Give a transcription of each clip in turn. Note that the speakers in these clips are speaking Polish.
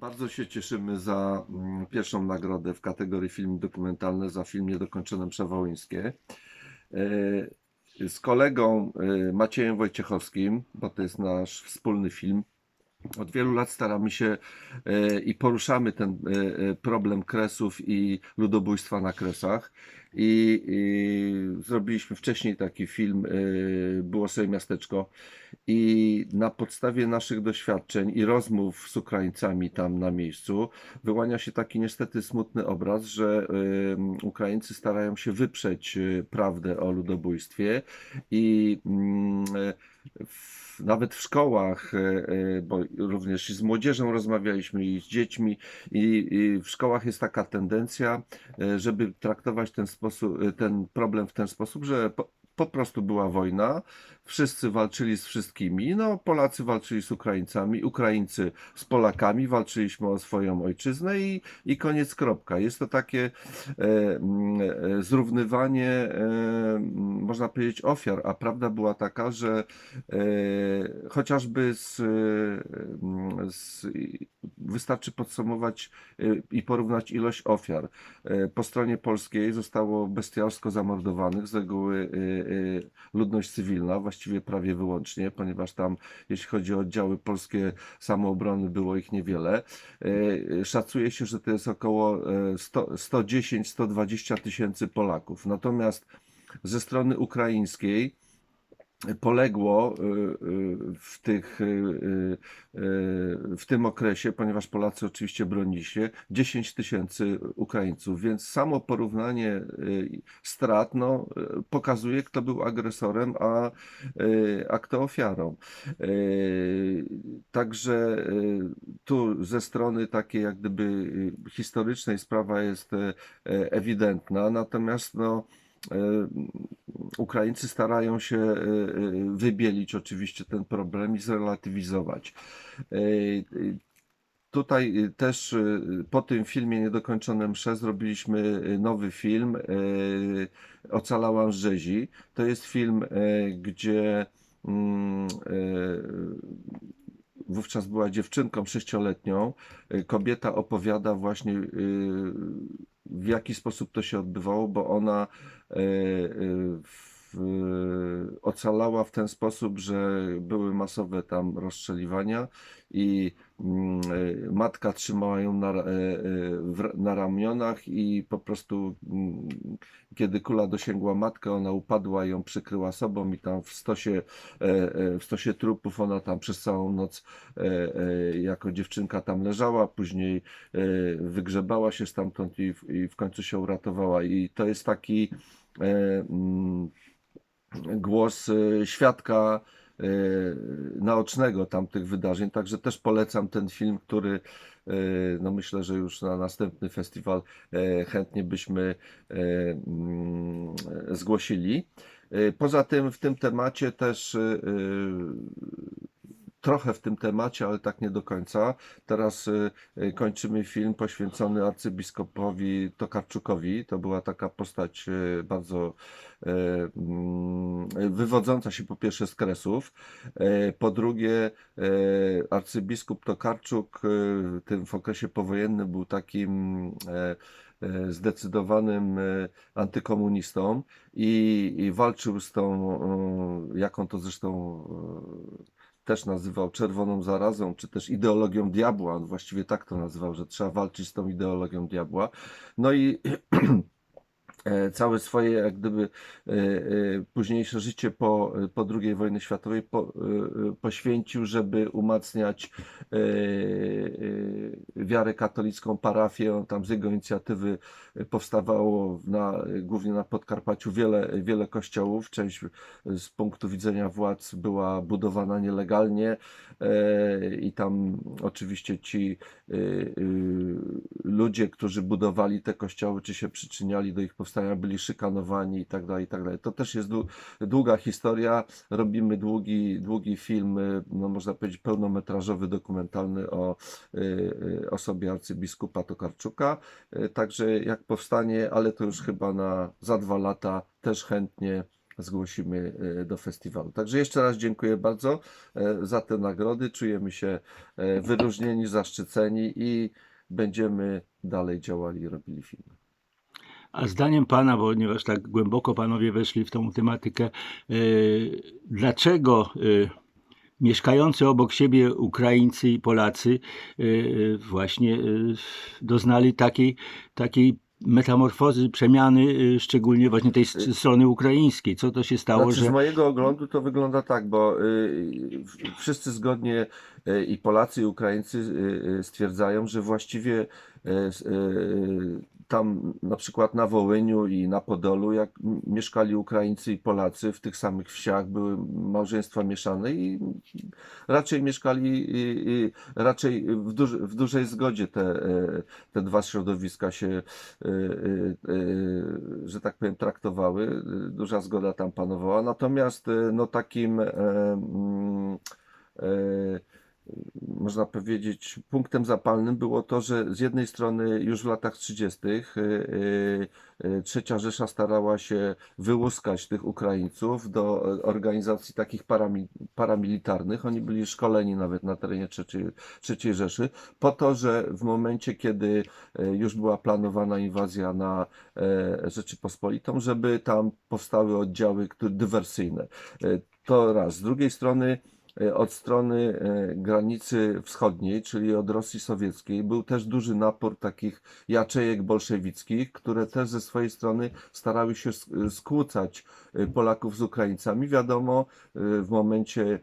Bardzo się cieszymy za mm, pierwszą nagrodę w kategorii film dokumentalny za film Niedokończone Przewołyńskie. E, Z kolegą e, Maciejem Wojciechowskim, bo to jest nasz wspólny film, od wielu lat staramy się e, i poruszamy ten problem kresów i ludobójstwa na kresach. I, i zrobiliśmy wcześniej taki film, e, było sobie miasteczko. I na podstawie naszych doświadczeń i rozmów z Ukraińcami tam na miejscu wyłania się taki niestety smutny obraz, że e, Ukraińcy starają się wyprzeć e, prawdę o ludobójstwie i e, w, nawet w szkołach, e, e, bo również z młodzieżą rozmawialiśmy i z dziećmi, i, w szkołach jest taka tendencja, żeby traktować ten sposób, e, ten problem w ten sposób, że po, po prostu była wojna, wszyscy walczyli z wszystkimi, no Polacy walczyli z Ukraińcami, Ukraińcy z Polakami, walczyliśmy o swoją ojczyznę i, i koniec kropka. Jest to takie e, mm, e, zrównywanie, e, mm, można powiedzieć, ofiar, a prawda była taka, że e, chociażby z, e, mm, z, wystarczy podsumować e, i porównać ilość ofiar. E, Po stronie polskiej zostało bestialsko zamordowanych z reguły e, ludność cywilna, właściwie prawie wyłącznie, ponieważ tam, jeśli chodzi o oddziały polskie samoobrony, było ich niewiele. Szacuje się, że to jest około e, 100 110-120 tysięcy Polaków. Natomiast ze strony ukraińskiej poległo y, y, w, tych, y, w tym okresie, ponieważ Polacy oczywiście bronili się, 10 tysięcy Ukraińców, więc samo porównanie strat no, pokazuje, kto był agresorem, a, a kto ofiarą. Także tu ze strony takiej jak gdyby historycznej sprawa jest ewidentna, natomiast no, Ukraińcy starają się e, e, wybielić oczywiście ten problem i zrelatywizować. E, e, Tutaj e, też e, po tym filmie Niedokończone msze zrobiliśmy e, nowy film e, Ocalała rzezi. To jest film, e, gdzie mm, e, wówczas była dziewczynką sześcioletnią. E, Kobieta opowiada właśnie e, w jaki sposób to się odbywało, bo ona e, w, ocalała w ten sposób, że były masowe tam rozstrzeliwania i mm, matka trzymała ją na, na ramionach i po prostu mm, kiedy kula dosięgła matkę, ona upadła ją przykryła sobą i tam w stosie, e, e, w stosie trupów ona tam przez całą noc e, jako dziewczynka tam leżała, później wygrzebała się stamtąd i, w- i w końcu się uratowała. I to jest taki mm, głos świadka naocznego tamtych wydarzeń. Także też polecam ten film, który e, no myślę, że już na następny festiwal e, chętnie byśmy e, mm, zgłosili. E, Poza tym w tym temacie też e, e, trochę w tym temacie, ale tak nie do końca. Teraz y, y, kończymy film poświęcony arcybiskupowi Tokarczukowi. To była taka postać y, bardzo mm, wywodząca się po pierwsze z Kresów, po drugie arcybiskup Tokarczuk w tym w okresie powojennym był takim zdecydowanym antykomunistą i, i walczył z tą, jaką to zresztą też nazywał czerwoną zarazą, czy też ideologią diabła. On właściwie tak to nazywał, że trzeba walczyć z tą ideologią diabła. No i całe swoje, jak gdyby e, e, późniejsze życie po, po II wojnie światowej po, e, e, poświęcił, żeby umacniać e, e, wiarę katolicką, parafię. Tam z jego inicjatywy powstawało na, głównie na Podkarpaciu wiele, wiele kościołów. Część z punktu widzenia władz była budowana nielegalnie e, i tam oczywiście ci e, e, ludzie, którzy budowali te kościoły, czy się przyczyniali do ich powstania, byli szykanowani i tak dalej, i tak dalej. To też jest dłu- długa historia. Robimy długi, długi film, e, no można powiedzieć pełnometrażowy, dokumentalny o e, e, osobie arcybiskupa Tokarczuka. Także jak powstanie, ale to już chyba na za dwa lata też chętnie zgłosimy do festiwalu. Także jeszcze raz dziękuję bardzo za te nagrody. Czujemy się wyróżnieni, zaszczyceni i będziemy dalej działali i robili filmy. A zdaniem pana, ponieważ tak głęboko panowie weszli w tą tematykę, y, dlaczego y, mieszkający obok siebie Ukraińcy i Polacy y, właśnie y, doznali takiej, takiej metamorfozy, przemiany, y, szczególnie właśnie tej s- strony ukraińskiej? Co to się stało, Znaczy, że... z mojego oglądu to wygląda tak, bo y, wszyscy zgodnie y, i Polacy i Ukraińcy y, y, stwierdzają, że właściwie y, y, tam na przykład na Wołyniu i na Podolu, jak mieszkali Ukraińcy i Polacy w tych samych wsiach, były małżeństwa mieszane i raczej mieszkali raczej w, w dużej zgodzie te, y, te dwa środowiska się y, y, że tak powiem, traktowały. Duża zgoda tam panowała. Natomiast no takim e, e, można powiedzieć, punktem zapalnym było to, że z jednej strony już w latach 30. y, y, y, Trzecia Rzesza starała się wyłuskać tych Ukraińców do organizacji takich parami, paramilitarnych. Oni byli szkoleni nawet na terenie trzeciej Rzeszy, po to, że w momencie, kiedy już była planowana inwazja na Rzeczypospolitą, żeby tam powstały oddziały dywersyjne. To raz. Z drugiej strony, od strony e, granicy wschodniej, czyli od Rosji Sowieckiej, był też duży napór takich jaczejek bolszewickich, które też ze swojej strony starały się sk- skłócać e, Polaków z Ukraińcami. Wiadomo, e, w momencie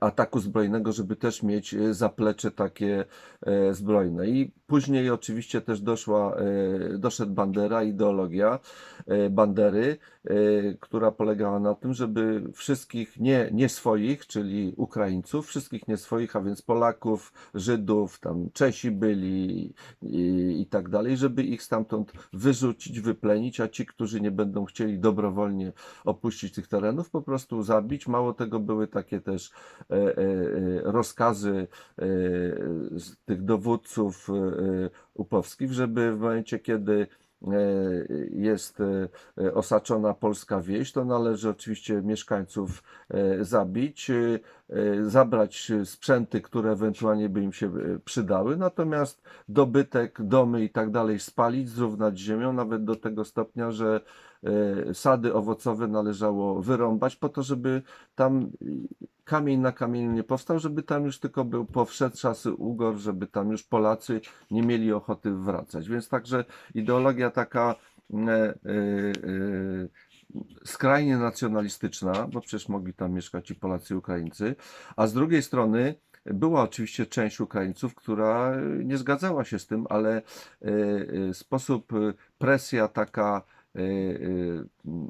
ataku zbrojnego, żeby też mieć e, zaplecze takie e, zbrojne. I później oczywiście też doszła, e, doszedł Bandera, ideologia e, Bandery, e, która polegała na tym, żeby wszystkich nie, nie swoich, czyli Ukraińców, wszystkich nie swoich, a więc Polaków, Żydów, tam Czesi byli i, i tak dalej, żeby ich stamtąd wyrzucić, wyplenić, a ci, którzy nie będą chcieli dobrowolnie opuścić tych terenów, po prostu zabić. Mało tego, były takie też rozkazy tych dowódców upowskich, żeby w momencie, kiedy e, jest e, osaczona polska wieś, to należy oczywiście mieszkańców zabić, zabrać sprzęty, które ewentualnie by im się przydały, natomiast dobytek, domy i tak dalej spalić, zrównać z ziemią, nawet do tego stopnia, że sady owocowe należało wyrąbać po to, żeby tam kamień na kamieniu nie powstał, żeby tam już tylko był powszedł czasy ugor, żeby tam już Polacy nie mieli ochoty wracać. Więc także ideologia taka e, e, e, skrajnie nacjonalistyczna, bo przecież mogli tam mieszkać i Polacy i Ukraińcy, a z drugiej strony była oczywiście część Ukraińców, która nie zgadzała się z tym, ale e, e, sposób, presja taka,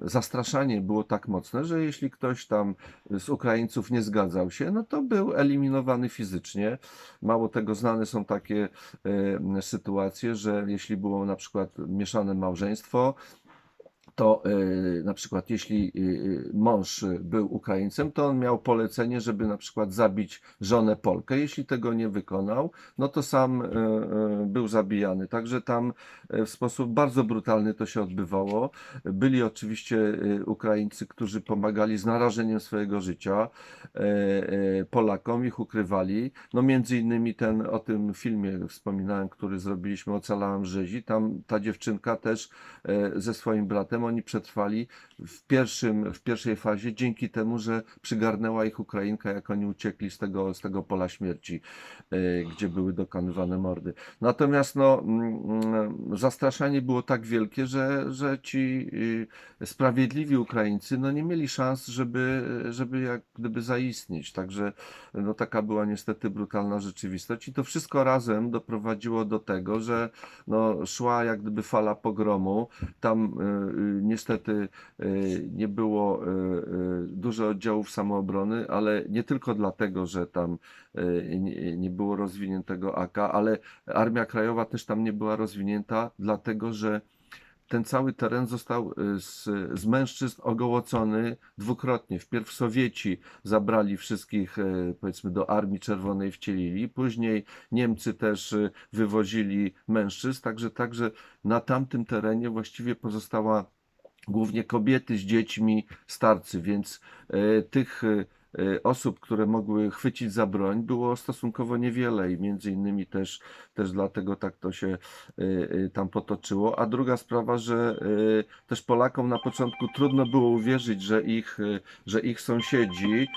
zastraszanie było tak mocne, że jeśli ktoś tam z Ukraińców nie zgadzał się, no to był eliminowany fizycznie. Mało tego, znane są takie e, sytuacje, że jeśli było na przykład mieszane małżeństwo, to y, na przykład jeśli y, mąż był Ukraińcem, to on miał polecenie, żeby na przykład zabić żonę Polkę. Jeśli tego nie wykonał, no to sam y, y, był zabijany. Także tam y, w sposób bardzo brutalny to się odbywało. Byli oczywiście y, Ukraińcy, którzy pomagali z narażeniem swojego życia y, y, Polakom, ich ukrywali. No między innymi ten, o tym filmie wspominałem, który zrobiliśmy, Ocalałam rzezi, tam ta dziewczynka też ze swoim bratem, oni przetrwali w, pierwszym, w pierwszej fazie dzięki temu, że przygarnęła ich Ukrainka, jak oni uciekli z tego, z tego pola śmierci, e, gdzie były dokonywane mordy. Natomiast no, mm, mm, zastraszanie było tak wielkie, że, że ci y, sprawiedliwi Ukraińcy no, nie mieli szans, żeby, żeby jak gdyby zaistnieć. Także no, taka była niestety brutalna rzeczywistość i to wszystko razem doprowadziło do tego, że no, szła jak gdyby fala pogromu. Tam y, y, niestety y, nie było y, y, dużo oddziałów samoobrony, ale nie tylko dlatego, że tam nie, było rozwiniętego AK, ale Armia Krajowa też tam nie była rozwinięta, dlatego że ten cały teren został z, z mężczyzn ogołocony dwukrotnie. Wpierw Sowieci zabrali wszystkich, e, powiedzmy, do Armii Czerwonej wcielili, później Niemcy też wywozili mężczyzn, także, także na tamtym terenie właściwie pozostała głównie kobiety z dziećmi, starcy, więc e, tych e, osób, które mogły chwycić za broń, było stosunkowo niewiele i między innymi też, też dlatego tak to się e, tam potoczyło. A druga sprawa, że też Polakom na początku trudno było uwierzyć, że ich, że ich sąsiedzi